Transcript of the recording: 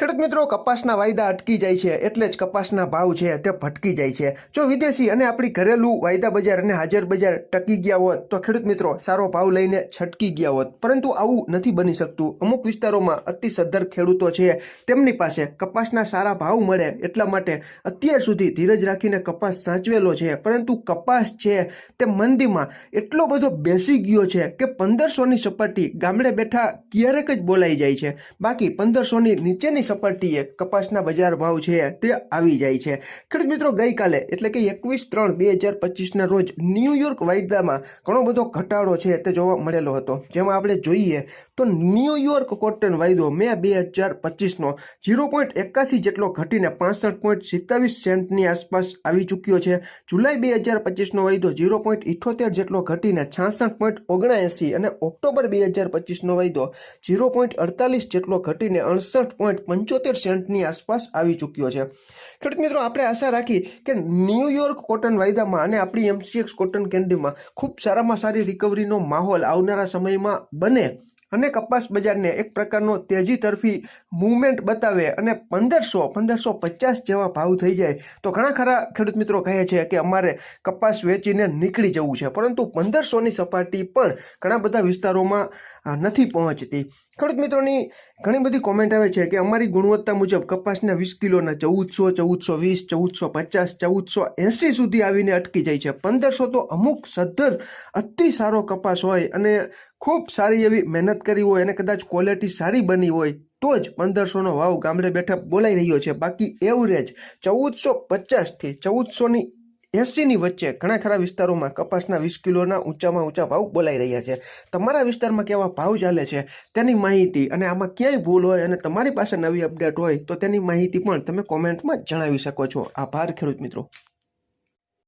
ખેડૂત મિત્રો, કપાસના વાયદા અટકી જાય છે, એટલે જ કપાસના ભાવ છે તે ભટકી જાય છે. જો વિદેશી અને આપણી ઘરેલું વાયદા બજાર અને હાજર બજાર ટકી ગયા હોત, તો ખેડૂત મિત્રો, સારો ભાવ લઈને છટકી ગયા હોત. પરંતુ આવું નથી બની શકતું. અમુક વિસ્તારોમાં અતિ સદ્ધર ખેડૂતો છે. તેમની પાસે કપાસના સારા ભાવ મળે એટલા માટે અત્યાર સુધી ધીરજ રાખીને કપાસ સાચવેલો છે. પરંતુ કપાસ છે તે મંદીમાં એટલો બધો બેસી ગયો છે કે પંદરસોની સપાટી ગામડે બેઠા ક્યારેક જ બોલાઈ જાય છે. બાકી પંદરસોની નીચેની સપાટીએ કપાસના બજાર ભાવ છે તે આવી જાય છે. ખેડૂત મિત્રો, ગઈકાલે એટલે કે એકવીસ ત્રણ બે હજાર પચીસના રોજ ન્યૂયોર્ક વાયદામાં ઘણો બધો ઘટાડો છે તે જોવા મળેલો હતો. જેમાં આપણે જોઈએ તો ન્યૂયોર્ક કોટન વાયદો મે બે હજાર પચીસનો ઝીરો પોઈન્ટ એકાસી જેટલો ઘટીને પાસઠ પોઈન્ટ સિત્તાવીસ સેન્ટની આસપાસ આવી ચૂક્યો છે. જુલાઈ બે હજાર પચીસનો વાયદો ઝીરો પોઈન્ટ ઇઠોતેર જેટલો ઘટીને છાસઠ પોઈન્ટ ઓગણએંસી અને ઓક્ટોબર બે હજાર પચીસનો વાયદો ઝીરો પોઈન્ટ અડતાલીસ જેટલો ઘટીને અડસઠ પોઈન્ટ પંચોતેર સેન્ટની આસપાસ આવી ચૂક્યો છે. ખેડૂત મિત્રો, આપણે આશા રાખી કે ન્યૂયોર્ક કોટન વાયદામાં અને આપણી એમસીએક્સ કોટન કેન્ડીમાં ખૂબ સારામાં સારી રિકવરીનો માહોલ આવનારા સમયમાં બને. અને કપાસ બજારને એક પ્રકારનો તેજી તરફી મૂવમેન્ટ બતાવે અને પંદરસો પંદરસો પચાસ જેવા ભાવ થઈ જાય. તો ઘણા ખરા ખેડૂત મિત્રો કહે છે કે અમારે કપાસ વેચીને નીકળી જવું છે, પરંતુ પંદરસોની સપાટી પણ ઘણા બધા વિસ્તારોમાં નથી પહોંચતી. ખેડૂત મિત્રોની ઘણી બધી કોમેન્ટ આવે છે કે અમારી ગુણવત્તા મુજબ કપાસના વીસ કિલોના ચૌદસો ચૌદસો વીસ, ચૌદસો પચાસ, ચૌદસો એંસી સુધી આવીને અટકી જાય છે. પંદરસો તો અમુક સદ્ધર અતિ સારો કપાસ હોય અને ખૂબ સારી એવી મહેનત કરી હોય અને કદાચ ક્વોલિટી સારી બની હોય, તો જ પંદરસોનો ભાવ ગામડે બેઠા બોલાઈ રહ્યો છે. બાકી એવરેજ ચૌદસો પચાસથી ચૌદસોની એંસીની વચ્ચે ઘણા ખરા વિસ્તારોમાં કપાસના વીસ કિલોના ઊંચામાં ઊંચા ભાવ બોલાઈ રહ્યા છે. તમારા વિસ્તારમાં કેવા ભાવ ચાલે છે તેની માહિતી અને આમાં ક્યાંય ભૂલ હોય અને તમારી પાસે નવી અપડેટ હોય તો તેની માહિતી પણ તમે કોમેન્ટમાં જણાવી શકો છો. આભાર ખેડૂત મિત્રો.